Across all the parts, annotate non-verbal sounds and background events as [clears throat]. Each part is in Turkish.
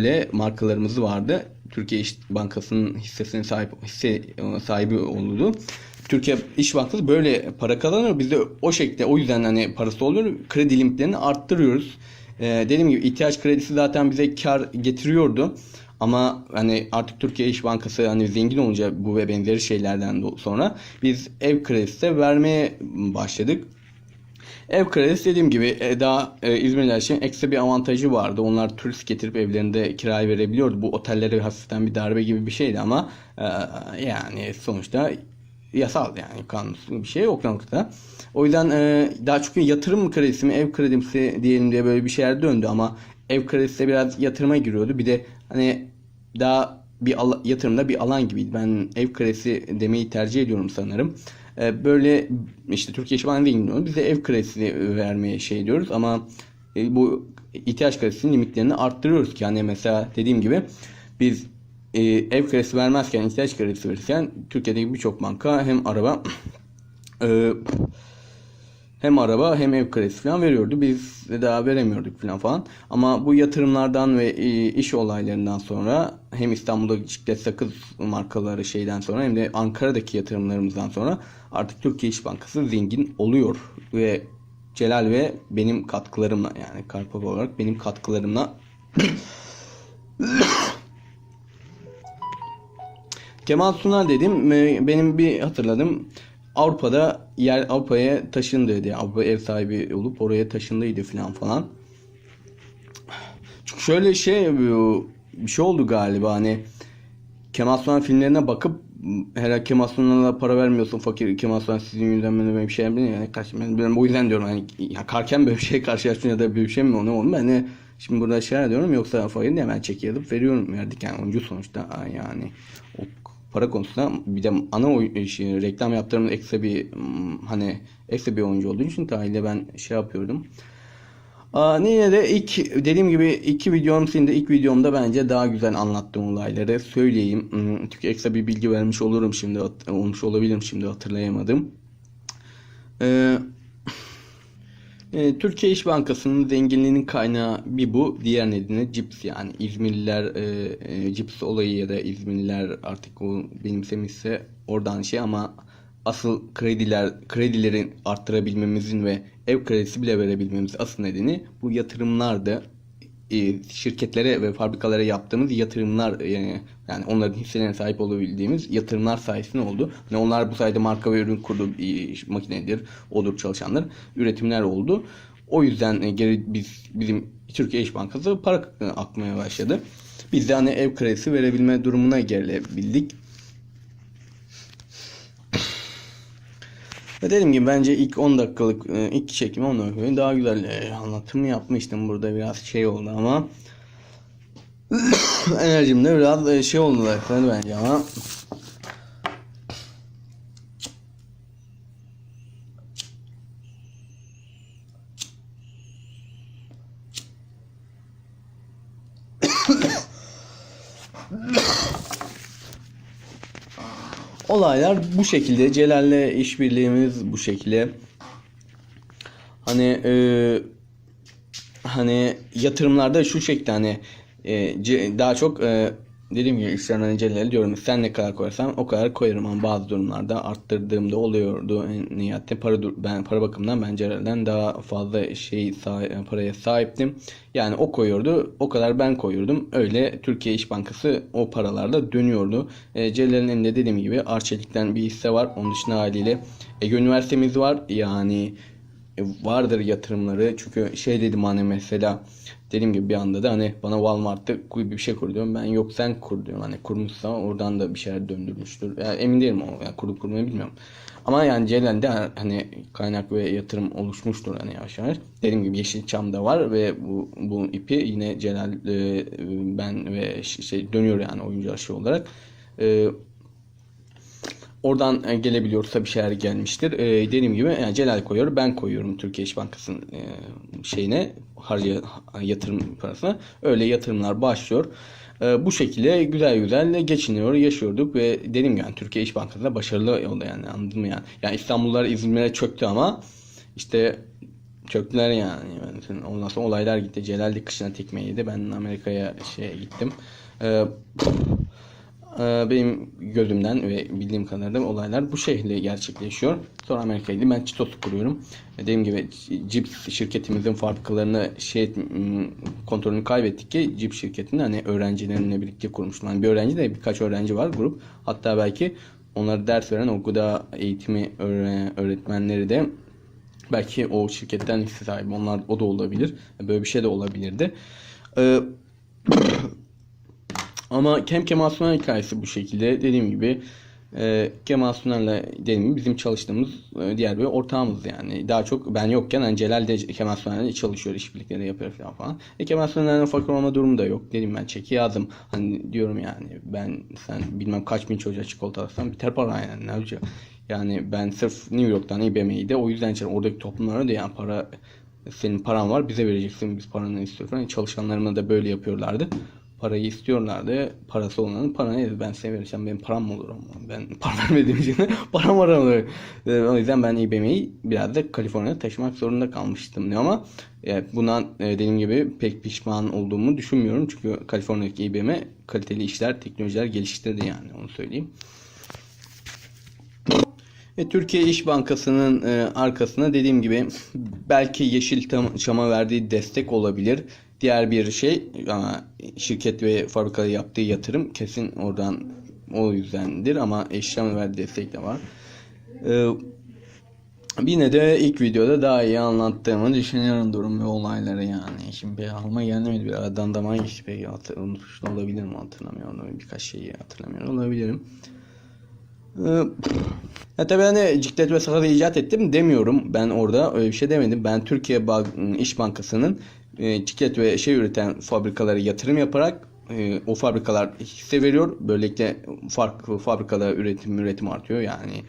Böyle markalarımız vardı. Türkiye İş Bankası'nın hissesine sahip hisse sahibi oldu. Türkiye İş Bankası böyle para kazanıyor. Biz de o şekilde o yüzden hani parası oluyor. Kredi limitlerini arttırıyoruz. Ee, dediğim gibi ihtiyaç kredisi zaten bize kar getiriyordu. Ama hani artık Türkiye İş Bankası hani zengin olunca bu ve benzeri şeylerden sonra biz ev kredisi de vermeye başladık. Ev kredisi dediğim gibi e, daha e, İzmirliler için ekstra bir avantajı vardı. Onlar turist getirip evlerinde kiraya verebiliyordu. Bu otellere hafiften bir darbe gibi bir şeydi ama e, yani sonuçta yasal yani kanunsuz bir şey yok noktada. O yüzden e, daha çok yatırım kredisi mi ev kredisi diyelim diye böyle bir şeyler döndü ama ev kredisi de biraz yatırıma giriyordu. Bir de hani daha bir yatırımda bir alan gibiydi. Ben ev kredisi demeyi tercih ediyorum sanırım. E, böyle işte Türkiye İş Bankası ilgileniyor. Biz de ev kredisi vermeye şey diyoruz ama e, bu ihtiyaç kredisinin limitlerini arttırıyoruz ki hani mesela dediğim gibi biz e, ev kredisi vermezken ihtiyaç kredisi verirken Türkiye'deki birçok banka hem araba [clears throat] e, hem araba hem ev kredisi falan veriyordu. Biz daha veremiyorduk falan falan. Ama bu yatırımlardan ve e, iş olaylarından sonra hem İstanbul'da Ciklet Sakız markaları şeyden sonra hem de Ankara'daki yatırımlarımızdan sonra artık Türkiye İş Bankası zengin oluyor. Ve Celal ve benim katkılarımla yani Karpov olarak benim katkılarımla [coughs] Kemal Sunal dedim. e, Benim bir hatırladım. Avrupa'da yer Avrupa'ya taşındıydı. Avrupa ev sahibi olup oraya taşındıydı falan falan. Çünkü şöyle şey bir şey oldu galiba hani Kemal filmlerine bakıp herhalde Kemal Sunal'a para vermiyorsun fakir Kemal Sunal sizin yüzünden ben böyle bir şey yapayım yani kaç ben, o yüzden diyorum hani ya karken böyle bir şey karşılaştın ya da bir şey mi onu onu ben de şimdi burada şey diyorum yoksa fakir diye ben çek yazıp veriyorum verdik yani oyuncu sonuçta yani o para konusunda bir de ana oy, şey, reklam yaptığımız ekstra bir hmm, hani ekstra bir oyuncu olduğu için tahiyle ben şey yapıyordum. Aa, yine de ilk dediğim gibi iki videom şimdi ilk videomda bence daha güzel anlattığım olayları söyleyeyim. Hmm, Çünkü ekstra bir bilgi vermiş olurum şimdi olmuş olabilirim şimdi hatırlayamadım. Ee, e, Türkiye İş Bankası'nın zenginliğinin kaynağı bir bu. Diğer nedeni cips yani İzmirliler e, e, cips olayı ya da İzmirliler artık o benimsemişse oradan şey ama asıl krediler kredilerin arttırabilmemizin ve ev kredisi bile verebilmemiz asıl nedeni bu yatırımlardı. E, şirketlere ve fabrikalara yaptığımız yatırımlar e, yani onların hisselerine sahip olabildiğimiz yatırımlar sayesinde oldu. Yani onlar bu sayede marka ve ürün kurdu makinedir, odur çalışanlar üretimler oldu. O yüzden e, geri biz bizim Türkiye İş Bankası para akmaya başladı. Biz de hani ev kredisi verebilme durumuna gelebildik. Ve dediğim gibi bence ilk 10 dakikalık e, ilk çekim 10 dakikalık daha güzel e, anlatımı yapmıştım. Burada biraz şey oldu ama [coughs] enerjim de biraz e, şey oldu arkadaşlar bence ama [coughs] olaylar bu şekilde. Celal'le işbirliğimiz bu şekilde. Hani e, hani yatırımlarda şu şekilde hani e, daha çok e, dediğim gibi işlerin Celal'e diyorum sen ne kadar koyarsan o kadar koyarım ama bazı durumlarda arttırdığımda oluyordu en nihayette para ben para bakımından ben Celal'den daha fazla şey sah- paraya sahiptim. Yani o koyuyordu o kadar ben koyuyordum. Öyle Türkiye İş Bankası o paralarla dönüyordu. E, Celal'in elinde dediğim gibi Arçelik'ten bir hisse var. Onun dışında haliyle Ege Üniversitemiz var. Yani e, vardır yatırımları. Çünkü şey dedim hani mesela dediğim gibi bir anda da hani bana Walmart'ta bir şey kur diyorum. Ben yok sen kur diyorum. Hani kurmuşsa oradan da bir şeyler döndürmüştür. Yani emin değilim o. Yani kurup kurmayı bilmiyorum. Ama yani Celal'de hani kaynak ve yatırım oluşmuştur hani yavaş yavaş. Dediğim gibi Yeşilçam'da var ve bu, bu ipi yine Celal e, ben ve şey dönüyor yani oyuncu aşı olarak. E, Oradan e, gelebiliyorsa bir şeyler gelmiştir. E, dediğim gibi yani Celal koyuyor, ben koyuyorum Türkiye İş Bankası'nın e, şeyine harca yatırım parasına. Öyle yatırımlar başlıyor. E, bu şekilde güzel güzel geçiniyor, yaşıyorduk ve dediğim yani Türkiye İş Bankası da başarılı oldu yani anladın mı yani. Yani İstanbullular İzmir'e çöktü ama işte Çöktüler yani. Ben- Ondan sonra olaylar gitti. Celal de kışına tekme yedi. Ben Amerika'ya şeye gittim. Ee, benim gözümden ve bildiğim kadarıyla olaylar bu şekilde gerçekleşiyor. Sonra Amerika'ya gittim. Ben Çitos'u kuruyorum. Dediğim gibi Cips şirketimizin fabrikalarını şey m, kontrolünü kaybettik ki Cips şirketini hani öğrencilerimle birlikte kurmuştum. Hani bir öğrenci de birkaç öğrenci var grup. Hatta belki onlara ders veren o gıda eğitimi öğre- öğretmenleri de belki o şirketten hisse sahibi onlar o da olabilir. Böyle bir şey de olabilirdi. Ee, ama hem Kemal Sunal hikayesi bu şekilde. Dediğim gibi e, Kemal Sunal'la dediğim gibi bizim çalıştığımız e, diğer bir ortağımız yani. Daha çok ben yokken hani Celal de Kemal Sunal'la çalışıyor, işbirlikleri yapıyor falan falan. E, Kemal Sunal'ın fakir olma durumu da yok. Dedim ben çeki yazdım. Hani diyorum yani ben sen bilmem kaç bin çocuğa çikolata alsam biter para yani ne yapacak? Yani ben sırf New York'tan IBM'yi de o yüzden çalışıyorum. Oradaki toplumlara da yani para senin paran var bize vereceksin biz paranı istiyoruz. Yani çalışanlarıma da böyle yapıyorlardı. Parayı istiyorlardı. Parası olanın para neydi? Ben size vereceğim. Benim param mı olur ama? Ben [laughs] para vermediğim için [laughs] param var olur. O yüzden ben IBM'yi biraz da Kaliforniya'ya taşımak zorunda kalmıştım. Ama e, bundan e, dediğim gibi pek pişman olduğumu düşünmüyorum. Çünkü Kaliforniya'daki IBM kaliteli işler, teknolojiler geliştirdi yani onu söyleyeyim. E, Türkiye İş Bankası'nın e, arkasına dediğim gibi belki Yeşilçam'a verdiği destek olabilir. Diğer bir şey ama şirket ve fabrikaya yaptığı yatırım kesin oradan o yüzdendir ama Yeşilçam'a verdiği destek de var. E, Yine de ilk videoda daha iyi anlattığımı düşünüyorum durum ve olayları yani. Şimdi alma gelmedi bir aradan zaman geçti peki unutmuş olabilirim hatırlamıyorum. Birkaç şeyi hatırlamıyorum olabilirim. Ee, ya tabii hani ciklet ve sakat icat ettim demiyorum. Ben orada öyle bir şey demedim. Ben Türkiye İş Bankası'nın e, ciklet ve şey üreten fabrikalara yatırım yaparak e, o fabrikalar hisse veriyor. Böylelikle farklı fabrikada üretim üretim artıyor. Yani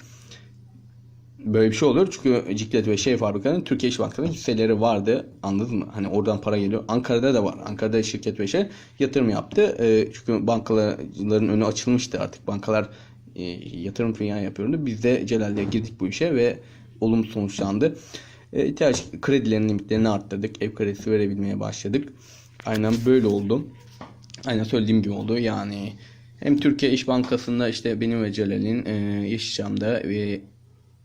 böyle bir şey olur. Çünkü Ciklet ve şey fabrikanın Türkiye İş Bankası'nın hisseleri vardı. Anladın mı? Hani oradan para geliyor. Ankara'da da var. Ankara'da şirket ve şey yatırım yaptı. E, çünkü bankaların önü açılmıştı artık. Bankalar e, yatırım falan yapıyordu. Biz de Celal'le girdik bu işe ve olumlu sonuçlandı. E, ihtiyaç kredilerin limitlerini arttırdık. Ev kredisi verebilmeye başladık. Aynen böyle oldu. Aynen söylediğim gibi oldu. Yani hem Türkiye İş Bankası'nda işte benim ve Celal'in e, Yeşilçam'da ve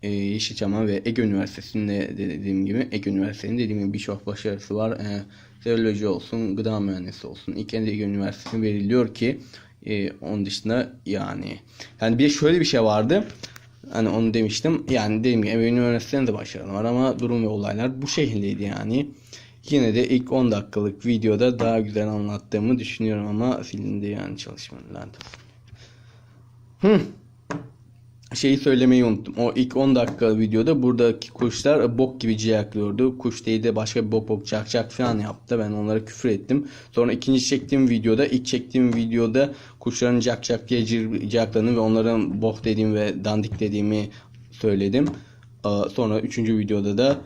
e, Yeşilçam'a ve Ege Üniversitesi'nde de dediğim gibi Ege Üniversitesi'nin dediğim gibi birçok başarısı var. E, olsun, gıda mühendisi olsun. İlk Ege Üniversitesi'ne veriliyor ki e, onun dışında yani yani bir şöyle bir şey vardı. Hani onu demiştim. Yani dediğim gibi Ege Üniversitesi'nin de başarılı var ama durum ve olaylar bu şekildeydi yani. Yine de ilk 10 dakikalık videoda daha güzel anlattığımı düşünüyorum ama silindi yani çalışmanın. Hı şeyi söylemeyi unuttum. O ilk 10 dakika videoda buradaki kuşlar bok gibi ciyaklıyordu. Kuş değil de başka bir bok bok çak çak falan yaptı. Ben onlara küfür ettim. Sonra ikinci çektiğim videoda ilk çektiğim videoda kuşların cak cak diye ciyakladığını ve onların bok dediğim ve dandik dediğimi söyledim. Sonra üçüncü videoda da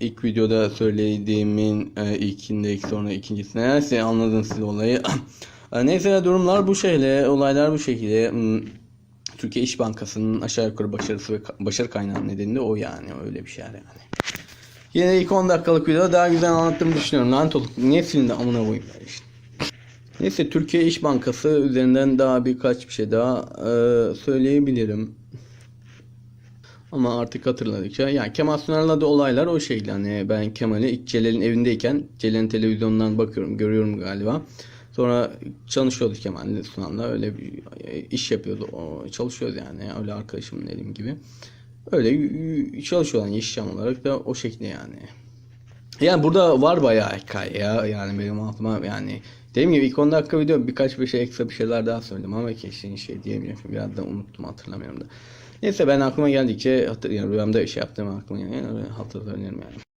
ilk videoda söylediğimin e, ilkinde sonra ikincisinde neyse anladınız siz olayı. [coughs] Neyse durumlar bu şekilde, olaylar bu şekilde. Türkiye İş Bankası'nın aşağı yukarı başarısı ve başarı kaynağı nedeni de o yani öyle bir şey yani. Yine ilk 10 dakikalık videoda daha güzel anlattığımı düşünüyorum. Lanet olup niye silindi amına koyayım ben işte. Neyse Türkiye İş Bankası üzerinden daha birkaç bir şey daha e, söyleyebilirim. Ama artık hatırladıkça yani Kemal Sunal'la da olaylar o şekilde hani ben Kemal'i Celal'in evindeyken Celal'in televizyondan bakıyorum görüyorum galiba. Sonra çalışıyordu Kemal'le Sunal'la öyle bir e, iş yapıyordu o çalışıyordu yani öyle arkadaşım dediğim gibi. Öyle çalışıyorlar Yeşilçam olarak da o şekilde yani. Yani burada var bayağı hikaye ya. Yani benim aklıma yani dediğim gibi ilk 10 dakika video birkaç bir şey ekstra bir şeyler daha söyledim ama kesin şey diyemiyorum. Biraz da unuttum hatırlamıyorum da. Neyse ben aklıma geldikçe hatır, yani rüyamda şey yaptığım aklıma yani hatırlıyorum yani.